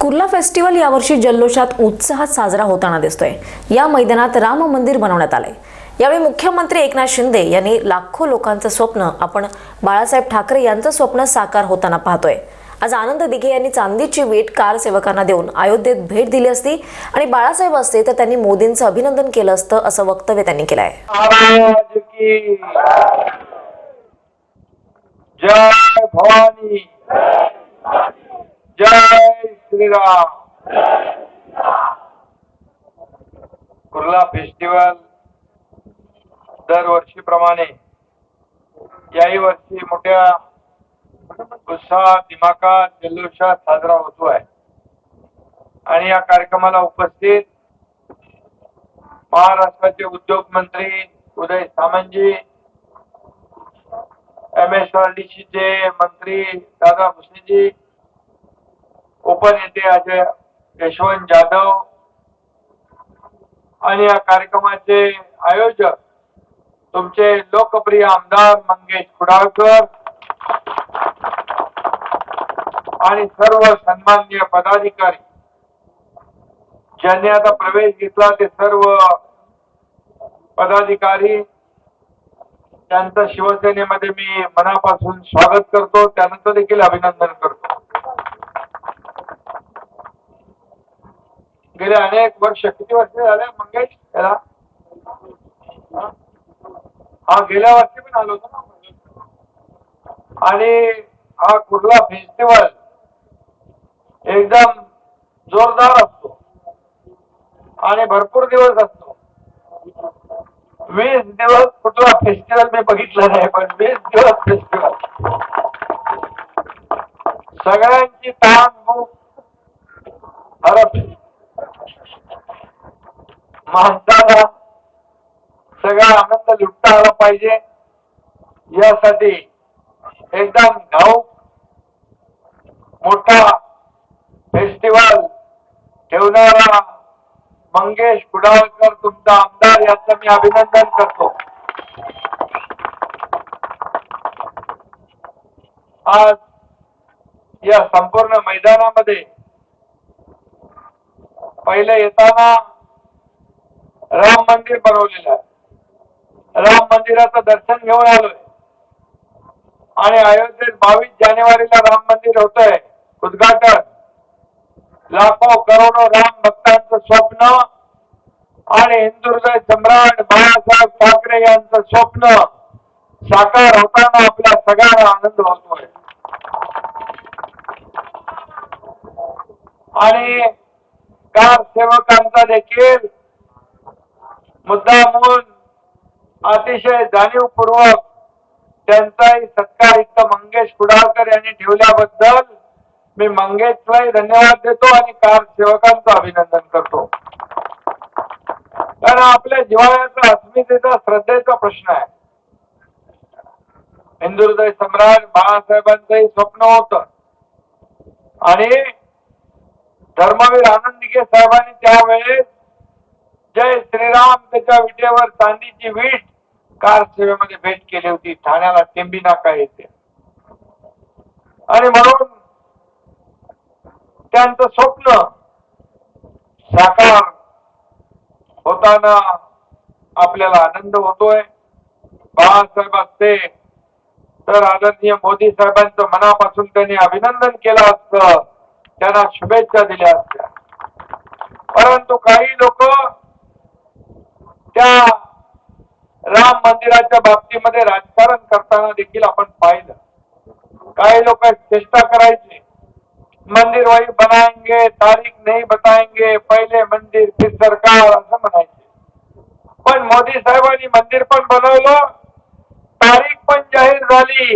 Kurla festival यावर्षी जल्लोषात उत्साहात साजरा होताना दिसतोय. या मैदानात राम मंदिर बनवण्यात आलंय. यावेळी मुख्यमंत्री एकनाथ शिंदे यांनी लाखो लोकांचं स्वप्न आपण बाळासाहेब ठाकरे यांचं स्वप्न साकार होताना पाहतोय. आज आनंद दिघे यांनी चांदीची वीट कार सेवकांना देऊन अयोध्येत भेट दिली असती आणि बाळासाहेब असते तर त्यांनी मोदींचं अभिनंदन केलं असतं असं वक्तव्य त्यांनी केलं आहे जय भवानी. जय श्रीराम कुर्ला फेस्टिवल दरवर्षीप्रमाणे याही वर्षी मोठ्या उत्साहात दिमाखात जल्लोषात साजरा होतो आहे. आणि या कार्यक्रमाला उपस्थित महाराष्ट्राचे उद्योग मंत्री उदय सामंतजी एम एस आर डी चे मंत्री दादा भुसेजी उपनेते अजय यशवंत जाधव आणि या कार्यक्रमाचे आयोजक तुमचे लोकप्रिय आमदार मंगेश कुडाळकर आणि सर्व सन्मान्य पदाधिकारी. ज्यांनी आता प्रवेश घेतला ते सर्व पदाधिकारी त्यांचं शिवसेनेमध्ये मी मनापासून स्वागत करतो. त्यानंतर देखील अभिनंदन करतो. गेले अनेक वर्ष. किती वर्ष झाले मंगेश? त्याला हा? गेल्या वर्षी पण आलो होतो ना आणि हा कुर्ला फेस्टिवल एकदम जोरदार असतो. आणि भरपूर दिवस असतो. वीस दिवस कुठला फेस्टिवल मी बघितलं नाही पण वीस दिवस फेस्टिवल सगळ्यांची ताण माणसाला सगळा आनंद लुटता आला पाहिजे. यासाठी एकदम घाऊक मोठा फेस्टिवल ठेवणारा मंगेश कुडाळकर तुमचा आमदार याचं मी अभिनंदन करतो. आज या संपूर्ण मैदानामध्ये पहिले येताना राम मंदिर बनवलेलं आहे. राम मंदिराचं दर्शन घेऊन आलोय. आणि अयोध्येत बावीस जानेवारीला राम मंदिर होत आहे उद्घाटन. लाखो करोडो राम भक्तांचं स्वप्न आणि हिंदुहृदय सम्राट बाळासाहेब ठाकरे यांचं स्वप्न साकार होताना आपल्या सगळ्यांना आनंद होतोय. आणि कार सेवकांचा देखील मुद्दामून अतिशय जाणीवपूर्वक त्यांचाही सत्कार इथं मंगेश कुडाळकर यांनी ठेवल्याबद्दल मी मंगेशलाही धन्यवाद देतो आणि कार सेवकांचं अभिनंदन करतो. कारण आपल्या जिव्हाळ्याचा अस्मितेचा श्रद्धेचा प्रश्न आहे. हिंदुहृदय सम्राट बाळासाहेबांचंही स्वप्न होत. आणि धर्मवीर आनंदिके साहेबांनी त्यावेळेस जय श्रीराम. त्याच्या विटेवर चांदीची वीट कार सेवेमध्ये भेट केली होती. ठाण्याला टेंबी नाका येते आणि म्हणून त्यांचं स्वप्न साकार होताना आपल्याला आनंद होतोय. बाळासाहेब असते तर आदरणीय मोदी साहेबांचं मनापासून त्यांनी अभिनंदन केलं असतं. त्यांना शुभेच्छा दिल्या असत्या. परंतु काही लोक त्या राम मंदिराच्या बाबतीमध्ये राजकारण करताना देखील आपण पाहिलं. काही लोक चेष्टा करायची मंदिर वही बनाएंगे तारीख नाही बताएंगे पहिले मंदिर फिर सरकार असं म्हणायचे. पण मोदी साहेबांनी मंदिर पण बनवलं तारीख पण जाहीर झाली.